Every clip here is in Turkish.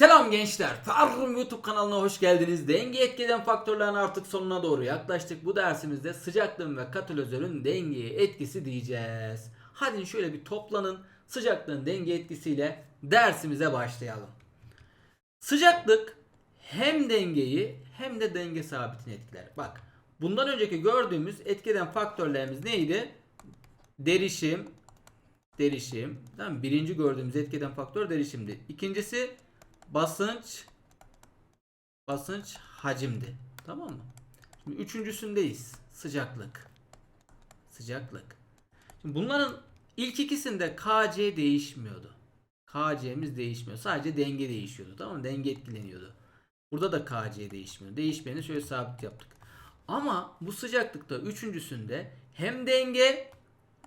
Selam gençler. Farrum YouTube kanalına hoş geldiniz. Denge etkeden faktörlerin artık sonuna doğru yaklaştık. Bu dersimizde sıcaklığın ve katalizörün dengeye etkisi diyeceğiz. Hadi şöyle bir toplanın. Sıcaklığın denge etkisiyle dersimize başlayalım. Sıcaklık hem dengeyi hem de denge sabitini etkiler. Bak bundan önceki gördüğümüz etkeden faktörlerimiz neydi? Derişim, derişim. Tamam? Birinci gördüğümüz etkeden faktör derişimdi. İkincisi basınç basınç hacimdi. Tamam mı? Şimdi üçüncüsündeyiz. Sıcaklık. Sıcaklık. Şimdi bunların ilk ikisinde KC değişmiyordu. KC'miz değişmiyor. Sadece denge değişiyordu. Tamam mı? Denge etkileniyordu. Burada da KC değişmiyor. Değişmeyeni şöyle sabit yaptık. Ama bu sıcaklıkta üçüncüsünde hem denge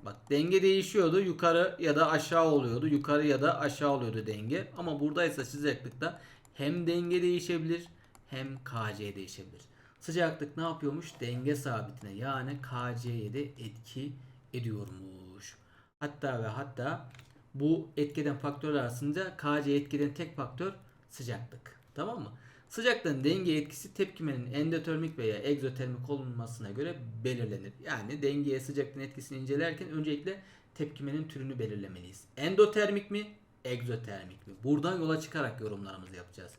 Bak denge değişiyordu. Yukarı ya da aşağı oluyordu. Yukarı ya da aşağı oluyordu denge. Ama buradaysa sıcaklıkta hem denge değişebilir hem KC değişebilir. Sıcaklık ne yapıyormuş? Denge sabitine yani KC'ye de etki ediyormuş. Hatta ve hatta bu etkeden faktörler arasında KC etkiden tek faktör sıcaklık. Tamam mı? Sıcaklığın denge etkisi tepkimenin endotermik veya egzotermik olmasına göre belirlenir. Yani dengeye sıcaklığın etkisini incelerken öncelikle tepkimenin türünü belirlemeliyiz. Endotermik mi? Egzotermik mi? Buradan yola çıkarak yorumlarımızı yapacağız.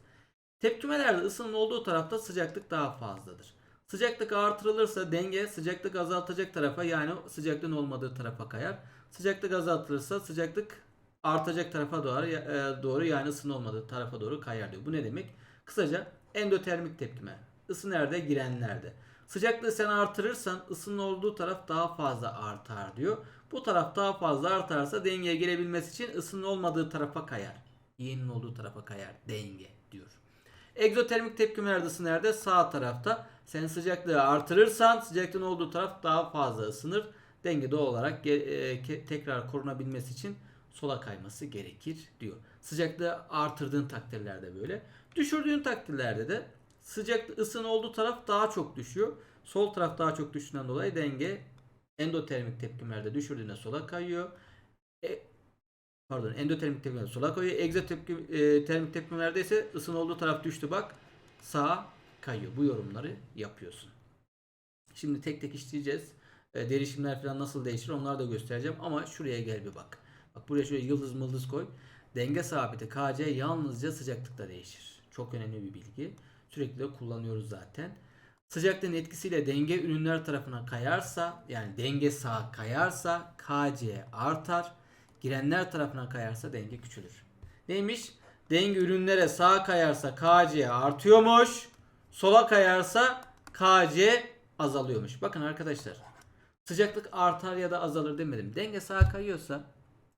Tepkimelerde ısının olduğu tarafta sıcaklık daha fazladır. Sıcaklık artırılırsa denge sıcaklık azaltacak tarafa yani sıcaklığın olmadığı tarafa kayar. Sıcaklık azaltılırsa sıcaklık artacak tarafa doğru, e, doğru yani ısının olmadığı tarafa doğru kayar diyor. Bu ne demek? Kısaca endotermik tepkime. Isı nerede? Girenlerde. Sıcaklığı sen artırırsan ısının olduğu taraf daha fazla artar diyor. Bu taraf daha fazla artarsa dengeye gelebilmesi için ısının olmadığı tarafa kayar. İğnenin olduğu tarafa kayar. Denge diyor. Egzotermik tepkimelerde ısı nerede? Sağ tarafta. Sen sıcaklığı artırırsan sıcaklığın olduğu taraf daha fazla ısınır. Denge doğal olarak e, tekrar korunabilmesi için sola kayması gerekir diyor. Sıcaklığı artırdığın takdirlerde böyle. Düşürdüğün takdirlerde de sıcak ısının olduğu taraf daha çok düşüyor. Sol taraf daha çok düştüğünden dolayı denge endotermik tepkimelerde düşürdüğünde sola kayıyor. E, pardon endotermik tepkimelerde sola kayıyor. Egzotermik e, termik tepkimelerde ise ısının olduğu taraf düştü bak sağa kayıyor. Bu yorumları yapıyorsun. Şimdi tek tek işleyeceğiz. E, derişimler falan nasıl değişir onları da göstereceğim ama şuraya gel bir bak. Bak buraya şöyle yıldız mıldız koy. Denge sabiti KC yalnızca sıcaklıkta değişir. Çok önemli bir bilgi. Sürekli de kullanıyoruz zaten. Sıcaklığın etkisiyle denge ürünler tarafına kayarsa yani denge sağa kayarsa KC artar. Girenler tarafına kayarsa denge küçülür. Neymiş? Denge ürünlere sağa kayarsa KC artıyormuş. Sola kayarsa KC azalıyormuş. Bakın arkadaşlar. Sıcaklık artar ya da azalır demedim. Denge sağa kayıyorsa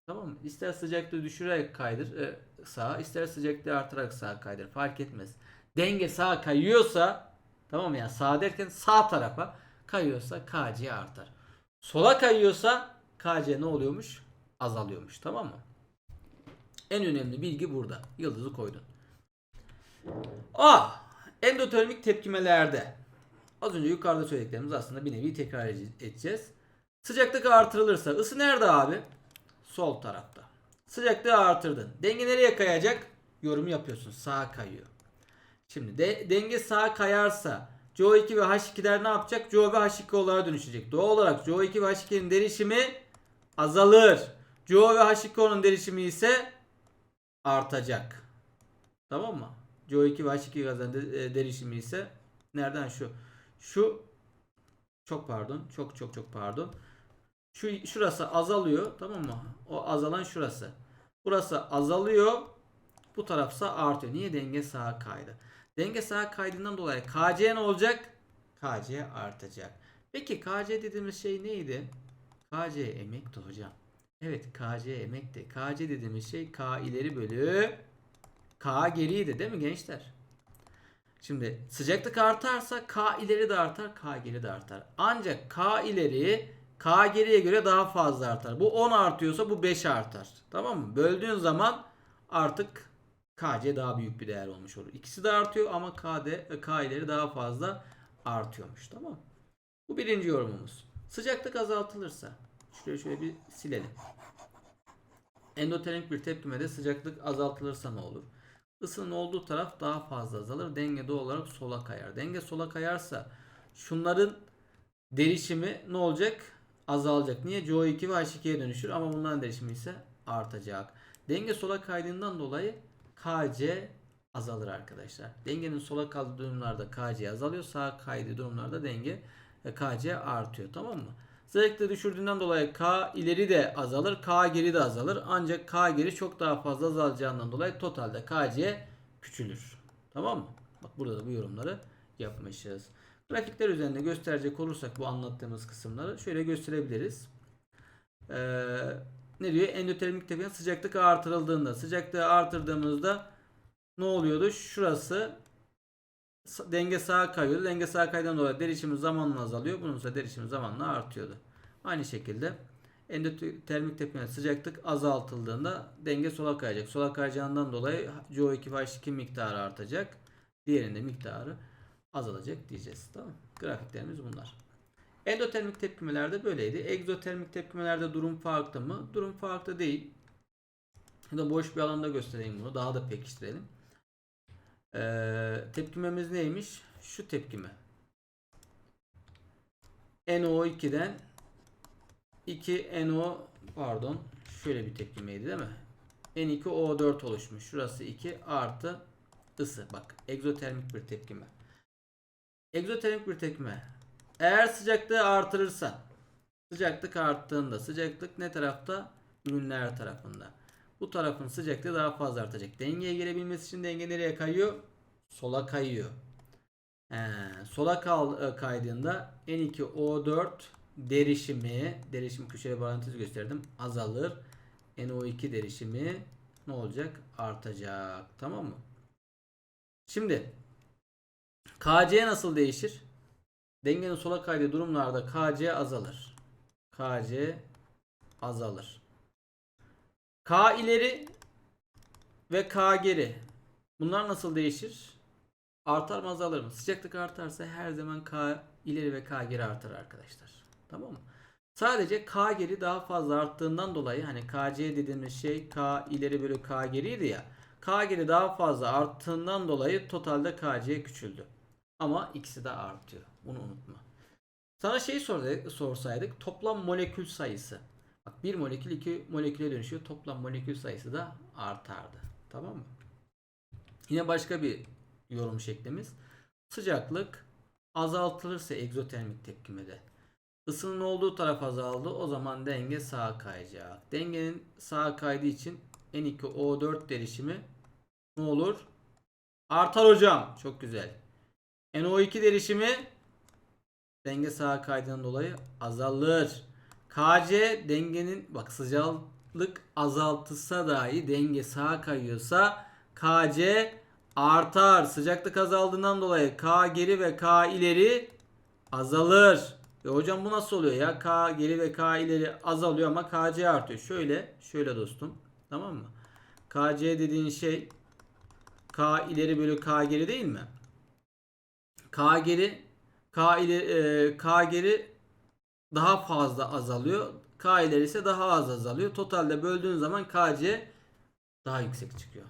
Tamam mı? İster sıcaklığı düşürerek kaydır e, sağa, ister sıcaklığı artırarak sağa kaydır. Fark etmez. Denge sağa kayıyorsa tamam mı? Yani sağ derken sağ tarafa kayıyorsa KC artar. Sola kayıyorsa KC ne oluyormuş? Azalıyormuş. Tamam mı? En önemli bilgi burada. Yıldızı koydun. A. Endotermik tepkimelerde. Az önce yukarıda söylediklerimiz aslında bir nevi tekrar edeceğiz. Sıcaklık artırılırsa ısı nerede abi? Sol tarafta. Sıcaklığı artırdın. Denge nereye kayacak? Yorum yapıyorsun. Sağa kayıyor. Şimdi de, denge sağa kayarsa CO2 ve H2'ler ne yapacak? CO ve H2 olarak dönüşecek. Doğal olarak CO2 ve H2'nin derişimi azalır. CO ve H2O'nun derişimi ise artacak. Tamam mı? CO2 ve H2 gazların e, derişimi ise nereden şu? Şu çok pardon. Çok çok çok pardon. Şu şurası azalıyor tamam mı? O azalan şurası. Burası azalıyor. Bu tarafsa artıyor. Niye? Denge sağa kaydı. Denge sağa kaydığından dolayı KC ne olacak? KC artacak. Peki KC dediğimiz şey neydi? KC emekti hocam. Evet KC emekti. KC dediğimiz şey K ileri bölü K geriydi değil mi gençler? Şimdi sıcaklık artarsa K ileri de artar, K geri de artar. Ancak K ileri K geriye göre daha fazla artar. Bu 10 artıyorsa bu 5 artar. Tamam mı? Böldüğün zaman artık KC daha büyük bir değer olmuş olur. İkisi de artıyor ama KD, K ileri daha fazla artıyormuş. Tamam mı? Bu birinci yorumumuz. Sıcaklık azaltılırsa şuraya şöyle bir silelim. Endotermik bir tepkimede sıcaklık azaltılırsa ne olur? Isının olduğu taraf daha fazla azalır. Denge doğal olarak sola kayar. Denge sola kayarsa şunların derişimi ne olacak? Azalacak. Niye? CO2 ve H2'ye dönüşür ama bunların derişimi ise artacak. Denge sola kaydığından dolayı KC azalır arkadaşlar. Dengenin sola kaldığı durumlarda KC azalıyor. Sağa kaydığı durumlarda denge e, KC artıyor. Tamam mı? Sıcaklığı düşürdüğünden dolayı K ileri de azalır. K geri de azalır. Ancak K geri çok daha fazla azalacağından dolayı totalde KC küçülür. Tamam mı? Bak burada da bu yorumları yapmışız. Grafikler üzerinde gösterecek olursak bu anlattığımız kısımları şöyle gösterebiliriz. Ee, ne diyor? Endotermik tepkiden sıcaklık artırıldığında sıcaklığı artırdığımızda ne oluyordu? Şurası denge sağa kayıyordu. Denge sağa kaydığından dolayı derişimi zamanla azalıyor. Bunun ise derişimi zamanla artıyordu. Aynı şekilde endotermik tepkiden sıcaklık azaltıldığında denge sola kayacak. Sola kayacağından dolayı CO2 ve H2 miktarı artacak. Diğerinde miktarı azalacak diyeceğiz. Tamam? Grafiklerimiz bunlar. Endotermik tepkimelerde böyleydi. Egzotermik tepkimelerde durum farklı mı? Durum farklı değil. Ya da boş bir alanda göstereyim bunu. Daha da pekiştirelim. Ee, tepkimemiz neymiş? Şu tepkime. NO2'den 2 NO pardon şöyle bir tepkimeydi değil mi? N2O4 oluşmuş. Şurası 2 artı ısı. Bak egzotermik bir tepkime. Egzotermik bir tepkime. Eğer sıcaklığı artırırsan sıcaklık arttığında sıcaklık ne tarafta? Ürünler tarafında. Bu tarafın sıcaklığı daha fazla artacak. Dengeye gelebilmesi için denge nereye kayıyor? Sola kayıyor. He, sola kal, e, kaydığında N2O4 derişimi, derişim köşeli bağlantısı gösterdim, azalır. NO2 derişimi ne olacak? Artacak. Tamam mı? Şimdi KC nasıl değişir? Dengenin sola kaydığı durumlarda KC azalır. KC azalır. K ileri ve K geri. Bunlar nasıl değişir? Artar mı azalır mı? Sıcaklık artarsa her zaman K ileri ve K geri artar arkadaşlar. Tamam mı? Sadece K geri daha fazla arttığından dolayı hani KC dediğimiz şey K ileri bölü K geriydi ya. K geri daha fazla arttığından dolayı totalde KC küçüldü. Ama ikisi de artıyor. Bunu unutma. Sana şey sor- sorsaydık toplam molekül sayısı. Bak bir molekül iki moleküle dönüşüyor. Toplam molekül sayısı da artardı. Tamam mı? Yine başka bir yorum şeklimiz. Sıcaklık azaltılırsa egzotermik tepkimede ısının olduğu taraf azaldı. O zaman denge sağa kayacak. Dengenin sağa kaydığı için N2O4 derişimi ne olur? Artar hocam. Çok güzel. NO2 derişimi denge sağa kaydığından dolayı azalır. KC dengenin bak sıcaklık azaltılsa dahi denge sağa kayıyorsa KC artar. Sıcaklık azaldığından dolayı K geri ve K ileri azalır. E hocam bu nasıl oluyor ya? K geri ve K ileri azalıyor ama KC artıyor. Şöyle, şöyle dostum. Tamam mı? KC dediğin şey K ileri bölü K geri değil mi? K geri K ileri e, K geri daha fazla azalıyor. K ileri ise daha az azalıyor. Totalde böldüğün zaman KC daha yüksek çıkıyor.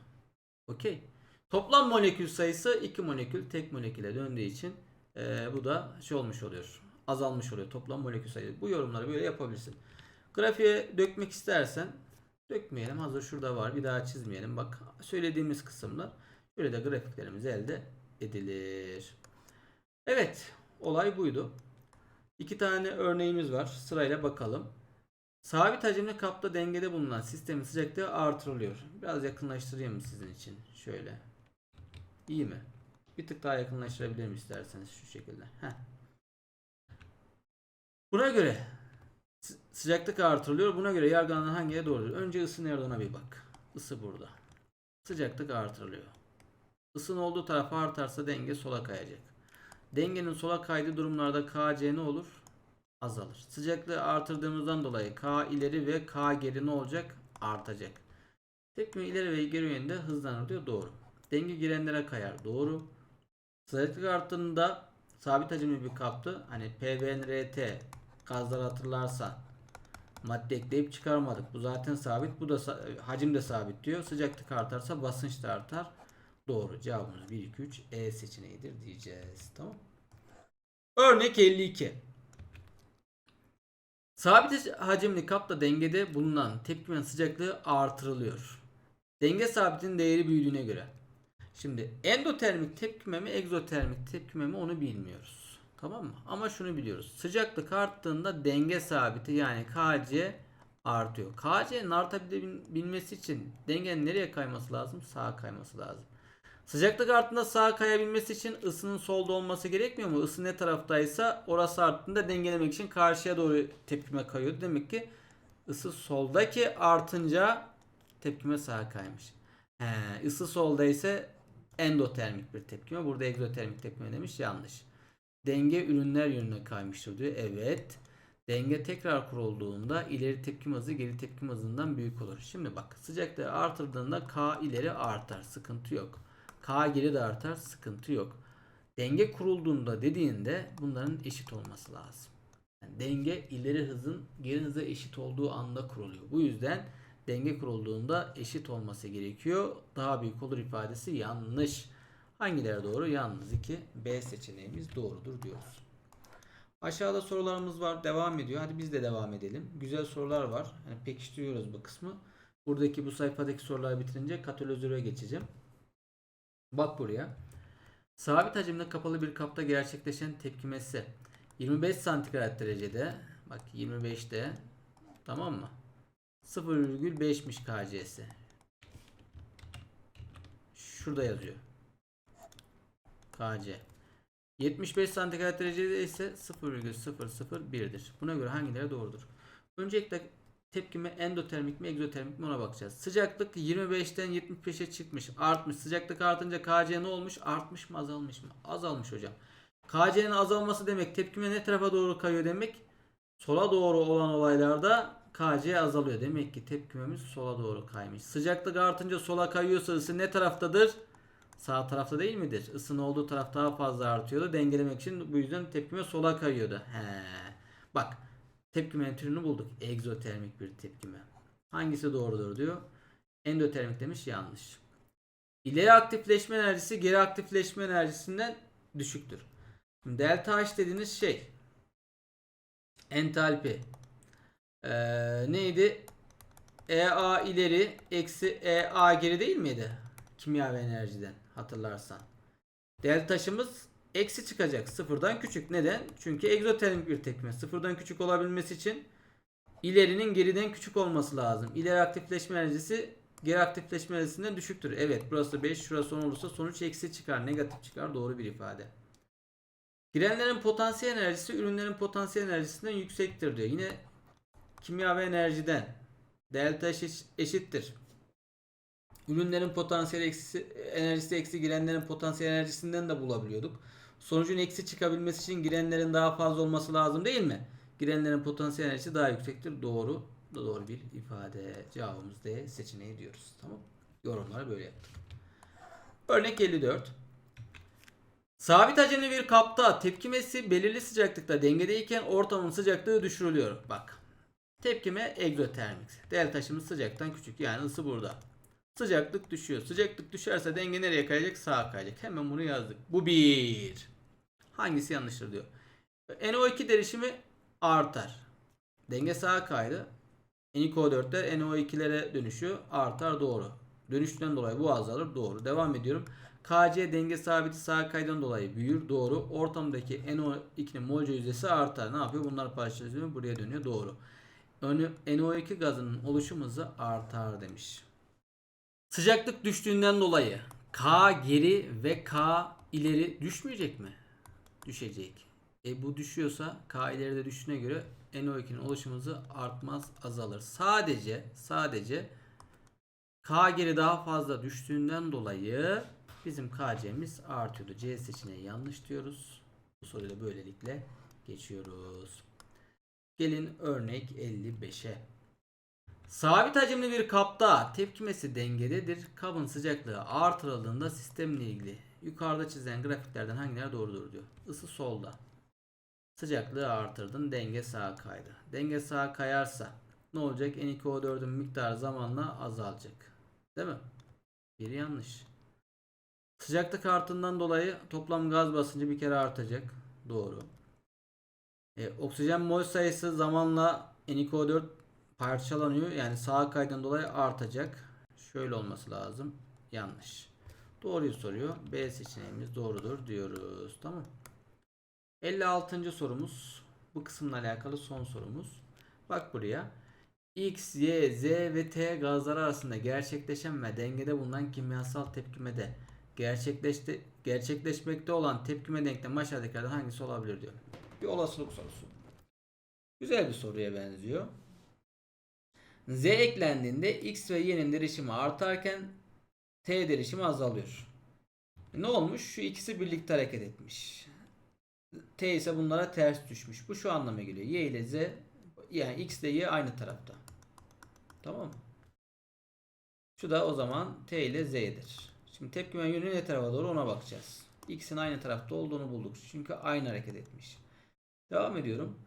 Okey. Toplam molekül sayısı 2 molekül tek moleküle döndüğü için e, bu da şey olmuş oluyor. Azalmış oluyor toplam molekül sayısı. Bu yorumları böyle yapabilirsin. Grafiğe dökmek istersen dökmeyelim. Hazır şurada var. Bir daha çizmeyelim. Bak söylediğimiz kısımlar. Böyle de grafiklerimiz elde edilir. Evet. Olay buydu. İki tane örneğimiz var. Sırayla bakalım. Sabit hacimli kapta dengede bulunan sistemin sıcaklığı artırılıyor. Biraz yakınlaştırayım mı sizin için? Şöyle. İyi mi? Bir tık daha yakınlaştırabilirim isterseniz şu şekilde. Heh. Buna göre sı- sıcaklık artırılıyor. Buna göre yargılanan hangiye doğrudur? Önce ısı nerede bir bak. Isı burada. Sıcaklık artırılıyor. Isının olduğu taraf artarsa denge sola kayacak. Dengenin sola kaydığı durumlarda KC ne olur? Azalır. Sıcaklığı artırdığımızdan dolayı K ileri ve K geri ne olacak? Artacak. Tepkime ileri ve geri yönde hızlanır diyor. Doğru. Denge girenlere kayar. Doğru. Sıcaklık arttığında sabit hacimli bir kaptı. Hani PVNRT gazları hatırlarsan madde ekleyip çıkarmadık. Bu zaten sabit. Bu da hacim de sabit diyor. Sıcaklık artarsa basınç da artar. Doğru. Cevabımız 1, 2, 3 E seçeneğidir diyeceğiz. Tamam. Örnek 52. Sabit hacimli kapta dengede bulunan tepkimenin sıcaklığı artırılıyor. Denge sabitinin değeri büyüdüğüne göre. Şimdi endotermik tepkime mi egzotermik tepkime mi onu bilmiyoruz. Tamam mı? Ama şunu biliyoruz. Sıcaklık arttığında denge sabiti yani Kc artıyor. Kc'nin artabilmesi için dengenin nereye kayması lazım? Sağa kayması lazım. Sıcaklık arttığında sağa kayabilmesi için ısının solda olması gerekmiyor mu? Isı ne taraftaysa orası arttığında dengelemek için karşıya doğru tepkime kayıyor. Demek ki ısı soldaki artınca tepkime sağa kaymış. He, ısı solda ise endotermik bir tepkime. Burada egzotermik tepkime demiş. Yanlış. Denge ürünler yönüne kaymıştır diyor. Evet. Denge tekrar kurulduğunda ileri tepkim hızı geri tepkim hızından büyük olur. Şimdi bak sıcaklığı artırdığında K ileri artar. Sıkıntı yok. K geri de artar. Sıkıntı yok. Denge kurulduğunda dediğinde bunların eşit olması lazım. Yani denge ileri hızın geri hıza eşit olduğu anda kuruluyor. Bu yüzden denge kurulduğunda eşit olması gerekiyor. Daha büyük olur ifadesi yanlış. Hangileri doğru? Yalnız 2 B seçeneğimiz doğrudur diyoruz. Aşağıda sorularımız var. Devam ediyor. Hadi biz de devam edelim. Güzel sorular var. Yani pekiştiriyoruz bu kısmı. Buradaki bu sayfadaki soruları bitirince katalizöre geçeceğim. Bak buraya. Sabit hacimli kapalı bir kapta gerçekleşen tepkimesi 25 santigrat derecede bak 25'te tamam mı? 0,5'miş KC'si. Şurada yazıyor. KC. 75 santigrat derecede ise 0,001'dir. Buna göre hangileri doğrudur? Öncelikle tepkime endotermik mi egzotermik mi ona bakacağız. Sıcaklık 25'ten 75'e çıkmış artmış. Sıcaklık artınca KC ne olmuş? Artmış mı azalmış mı? Azalmış hocam. KC'nin azalması demek tepkime ne tarafa doğru kayıyor demek? Sola doğru olan olaylarda KC azalıyor. Demek ki tepkimemiz sola doğru kaymış. Sıcaklık artınca sola kayıyorsa ısı ne taraftadır? Sağ tarafta değil midir? Isının olduğu taraf daha fazla artıyordu. Dengelemek için bu yüzden tepkime sola kayıyordu. He. Bak tepkimenin türünü bulduk. Egzotermik bir tepkime. Hangisi doğrudur diyor. Endotermik demiş yanlış. İleri aktifleşme enerjisi geri aktifleşme enerjisinden düşüktür. Şimdi delta H dediğiniz şey entalpi. Ee, neydi? EA ileri eksi EA geri değil miydi? Kimya ve enerjiden hatırlarsan. Del taşımız eksi çıkacak. Sıfırdan küçük. Neden? Çünkü egzotermik bir tepkime. Sıfırdan küçük olabilmesi için ilerinin geriden küçük olması lazım. İleri aktifleşme enerjisi geri aktifleşme enerjisinden düşüktür. Evet burası 5 şurası 10 olursa sonuç eksi çıkar. Negatif çıkar. Doğru bir ifade. Girenlerin potansiyel enerjisi ürünlerin potansiyel enerjisinden yüksektir diyor. Yine kimya ve enerjiden delta eşit, eşittir. Ürünlerin potansiyel eksi, enerjisi eksi girenlerin potansiyel enerjisinden de bulabiliyorduk. Sonucun eksi çıkabilmesi için girenlerin daha fazla olması lazım değil mi? Girenlerin potansiyel enerjisi daha yüksektir. Doğru. Doğru bir ifade. Cevabımız D seçeneği diyoruz. Tamam. Yorumları böyle yaptık. Örnek 54. Sabit hacimli bir kapta tepkimesi belirli sıcaklıkta dengedeyken ortamın sıcaklığı düşürülüyor. Bak. Tepkime egzotermik. Del taşımız sıcaktan küçük. Yani ısı burada. Sıcaklık düşüyor. Sıcaklık düşerse denge nereye kayacak? Sağa kayacak. Hemen bunu yazdık. Bu bir. Hangisi yanlıştır diyor. NO2 derişimi artar. Denge sağa kaydı. NiCO4'ler NO2'lere dönüşüyor. Artar doğru. Dönüşten dolayı bu azalır. Doğru. Devam ediyorum. Kc denge sabiti sağa kaydan dolayı büyür. Doğru. Ortamdaki NO2'nin molca yüzdesi artar. Ne yapıyor? Bunlar parçalanıyor. Buraya dönüyor. Doğru. NO2 gazının oluşum hızı artar demiş. Sıcaklık düştüğünden dolayı K geri ve K ileri düşmeyecek mi? Düşecek. E bu düşüyorsa K ileride düştüğüne göre NO2'nin oluşum hızı artmaz azalır. Sadece sadece K geri daha fazla düştüğünden dolayı bizim KC'miz artıyordu. C seçeneği yanlış diyoruz. Bu soruyu böylelikle geçiyoruz. Gelin örnek 55'e. Sabit hacimli bir kapta tepkimesi dengededir. Kabın sıcaklığı artırıldığında sistemle ilgili yukarıda çizilen grafiklerden hangileri doğrudur diyor. Isı solda. Sıcaklığı artırdın denge sağa kaydı. Denge sağa kayarsa ne olacak? N2O4'ün miktarı zamanla azalacak. Değil mi? Bir yanlış. Sıcaklık artığından dolayı toplam gaz basıncı bir kere artacak. Doğru. E, oksijen mol sayısı zamanla NiCO4 parçalanıyor. Yani sağa kaydından dolayı artacak. Şöyle olması lazım. Yanlış. Doğruyu soruyor. B seçeneğimiz doğrudur diyoruz. Tamam. 56. sorumuz. Bu kısımla alakalı son sorumuz. Bak buraya. X, Y, Z ve T gazları arasında gerçekleşen ve dengede bulunan kimyasal tepkimede gerçekleşti, gerçekleşmekte olan tepkime denklemi aşağıdakilerden hangisi olabilir diyor. Bir olasılık sorusu. Güzel bir soruya benziyor. Z eklendiğinde X ve Y'nin derişimi artarken T derişimi azalıyor. Ne olmuş? Şu ikisi birlikte hareket etmiş. T ise bunlara ters düşmüş. Bu şu anlama geliyor. Y ile Z yani X ile Y aynı tarafta. Tamam mı? Şu da o zaman T ile Z'dir. Şimdi tepkime yönü ne tarafa doğru ona bakacağız. X'in aynı tarafta olduğunu bulduk. Çünkü aynı hareket etmiş. Devam ediyorum.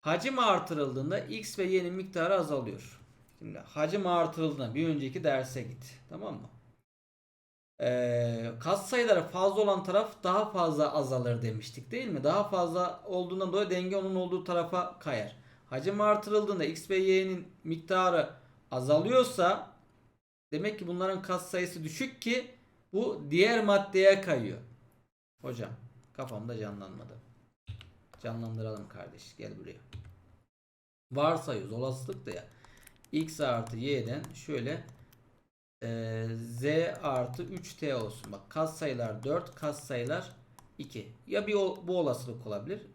Hacim artırıldığında X ve Y'nin miktarı azalıyor. Şimdi hacim artırıldığında bir önceki derse git. Tamam mı? Ee, kas sayıları fazla olan taraf daha fazla azalır demiştik değil mi? Daha fazla olduğundan dolayı denge onun olduğu tarafa kayar. Hacim artırıldığında X ve Y'nin miktarı azalıyorsa demek ki bunların kas sayısı düşük ki bu diğer maddeye kayıyor. Hocam kafamda canlanmadı. Canlandıralım kardeş. Gel buraya. Varsayıyoruz. Olasılık da ya. X artı Y'den şöyle e, Z artı 3T olsun. Bak kas sayılar 4, kas sayılar 2. Ya bir bu olasılık olabilir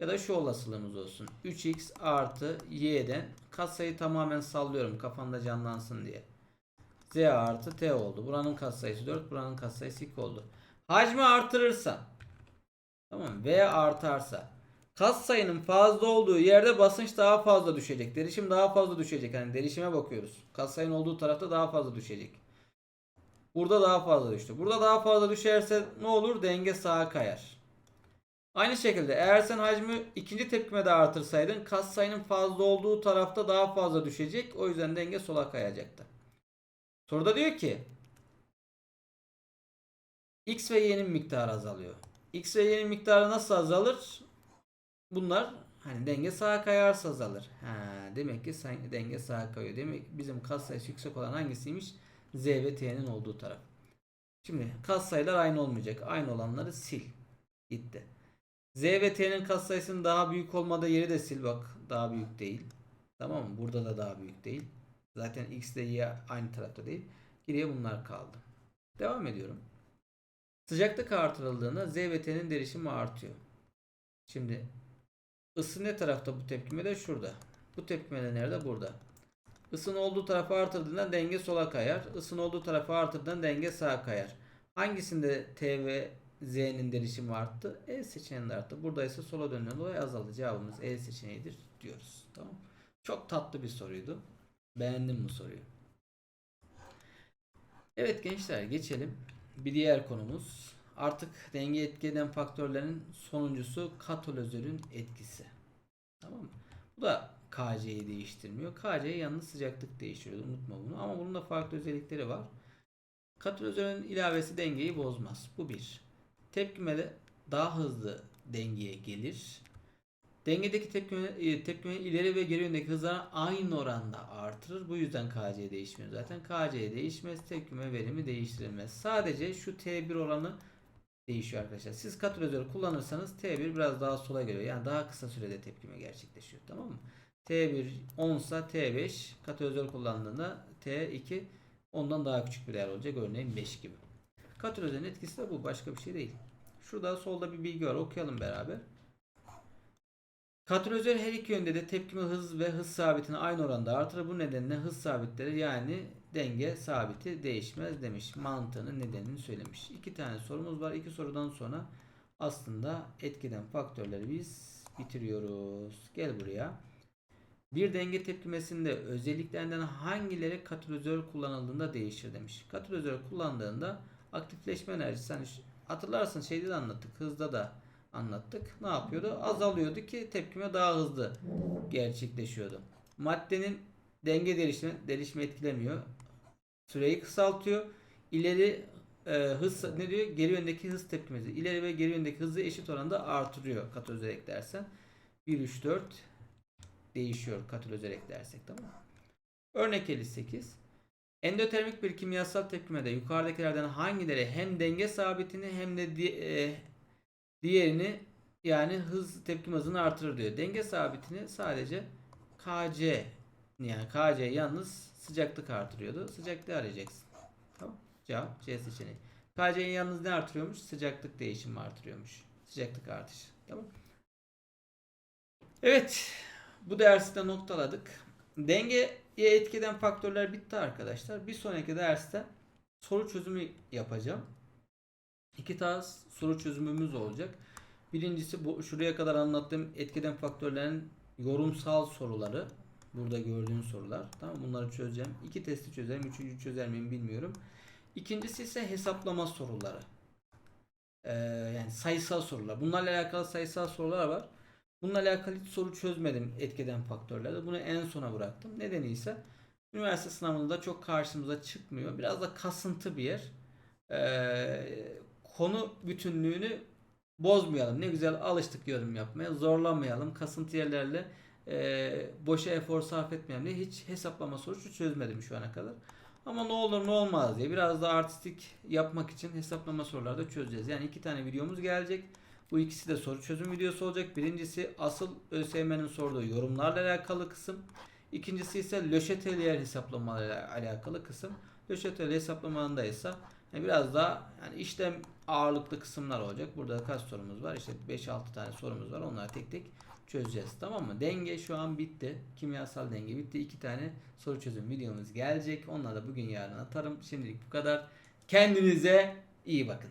ya da şu olasılığımız olsun. 3x artı y'den katsayı tamamen sallıyorum kafanda canlansın diye. z artı t oldu. Buranın katsayısı 4, buranın katsayısı 2 oldu. Hacmi artırırsan tamam v artarsa kas sayının fazla olduğu yerde basınç daha fazla düşecek. Derişim daha fazla düşecek. Hani derişime bakıyoruz. Kas sayının olduğu tarafta daha fazla düşecek. Burada daha fazla düştü. Burada daha fazla düşerse ne olur? Denge sağa kayar. Aynı şekilde eğer sen hacmi ikinci tepkimede artırsaydın kas sayının fazla olduğu tarafta daha fazla düşecek. O yüzden denge sola kayacaktı. Soruda diyor ki X ve Y'nin miktarı azalıyor. X ve Y'nin miktarı nasıl azalır? Bunlar hani denge sağa kayarsa azalır. Ha, demek ki denge sağa kayıyor. Demek bizim kas sayısı yüksek olan hangisiymiş? Z ve T'nin olduğu taraf. Şimdi kas sayılar aynı olmayacak. Aynı olanları sil. Gitti. Z ve T'nin katsayısının daha büyük olmadığı yeri de sil bak. Daha büyük değil. Tamam mı? Burada da daha büyük değil. Zaten X ile Y aynı tarafta değil. Geriye bunlar kaldı. Devam ediyorum. Sıcaklık artırıldığında Z ve T'nin derişimi artıyor. Şimdi ısı ne tarafta bu tepkime de şurada. Bu tepkime de nerede? Burada. Isının olduğu tarafa artırdığında denge sola kayar. Isının olduğu tarafa artırdığında denge sağa kayar. Hangisinde T ve Z'nin derişimi arttı? E seçeneğinde arttı. Burada ise sola dönen dolayı azaldı. Cevabımız E seçeneğidir diyoruz. Tamam. Çok tatlı bir soruydu. Beğendim bu soruyu. Evet gençler geçelim. Bir diğer konumuz. Artık denge etki eden faktörlerin sonuncusu katalizörün etkisi. Tamam mı? Bu da KC'yi değiştirmiyor. KC yalnız sıcaklık değiştiriyor. Unutma bunu. Ama bunun da farklı özellikleri var. Katalizörün ilavesi dengeyi bozmaz. Bu bir. Tepkimede daha hızlı dengeye gelir. Dengedeki tepkime, e, tepkime ileri ve geri yöndeki hızlar aynı oranda artırır. Bu yüzden KC değişmiyor. Zaten KC değişmez. Tepkime verimi değiştirilmez. Sadece şu T1 oranı değişiyor arkadaşlar. Siz katalizörü kullanırsanız T1 biraz daha sola geliyor. Yani daha kısa sürede tepkime gerçekleşiyor. Tamam mı? T1 10 ise T5 katalizör kullandığında T2 ondan daha küçük bir değer olacak. Örneğin 5 gibi. Katalizörün etkisi de bu. Başka bir şey değil. Şurada solda bir bilgi var. Okuyalım beraber. Katalizör her iki yönde de tepkime hız ve hız sabitini aynı oranda artırır. Bu nedenle hız sabitleri yani denge sabiti değişmez demiş. Mantığının nedenini söylemiş. İki tane sorumuz var. İki sorudan sonra aslında etkiden faktörleri biz bitiriyoruz. Gel buraya. Bir denge tepkimesinde özelliklerinden hangileri katalizör kullanıldığında değişir demiş. Katalizör kullandığında aktifleşme enerjisi hani hatırlarsın şeyde de anlattık hızda da anlattık. Ne yapıyordu? Azalıyordu ki tepkime daha hızlı gerçekleşiyordu. Maddenin denge değişimi, değişimi etkilemiyor. Süreyi kısaltıyor. İleri e, hız ne diyor? Geri yöndeki hız tepkimesi. İleri ve geri yöndeki hızı eşit oranda artırıyor katalizer eklersen. 1 3 4 değişiyor katalizer eklersek tamam mı? Örnek 58. Endotermik bir kimyasal tepkimede yukarıdakilerden hangileri hem denge sabitini hem de di- e, diğerini yani hız tepkim hızını artırır diyor. Denge sabitini sadece KC yani KC yalnız sıcaklık artırıyordu. Sıcaklığı arayacaksın. Tamam. Cevap C seçeneği. KC'yi yalnız ne artırıyormuş? Sıcaklık değişimi artırıyormuş. Sıcaklık artışı. Tamam. Evet. Bu dersi de noktaladık. Dengeye etki eden faktörler bitti arkadaşlar. Bir sonraki derste soru çözümü yapacağım. İki tarz soru çözümümüz olacak. Birincisi bu şuraya kadar anlattığım etkeden faktörlerin yorumsal soruları. Burada gördüğün sorular. Tamam bunları çözeceğim. İki testi çözerim. Üçüncü çözer miyim bilmiyorum. İkincisi ise hesaplama soruları. Ee, yani sayısal sorular. Bunlarla alakalı sayısal sorular var. Bununla alakalı hiç soru çözmedim etkeden faktörlerde. Bunu en sona bıraktım. Nedeni ise üniversite sınavında çok karşımıza çıkmıyor. Biraz da kasıntı bir yer. Ee, konu bütünlüğünü bozmayalım. Ne güzel alıştık yorum yapmaya. Zorlamayalım. Kasıntı yerlerle e, boşa efor sarf etmeyelim diye hiç hesaplama sorusu çözmedim şu ana kadar. Ama ne olur ne olmaz diye biraz da artistik yapmak için hesaplama soruları da çözeceğiz. Yani iki tane videomuz gelecek. Bu ikisi de soru çözüm videosu olacak. Birincisi asıl ÖSYM'nin sorduğu yorumlarla alakalı kısım. İkincisi ise Löşeteliyer hesaplamalarıyla alakalı kısım. Löşeteliyer hesaplamalarında ise yani biraz daha yani işlem ağırlıklı kısımlar olacak. Burada kaç sorumuz var? İşte 5-6 tane sorumuz var. Onları tek tek çözeceğiz. Tamam mı? Denge şu an bitti. Kimyasal denge bitti. İki tane soru çözüm videomuz gelecek. Onları da bugün yarın atarım. Şimdilik bu kadar. Kendinize iyi bakın.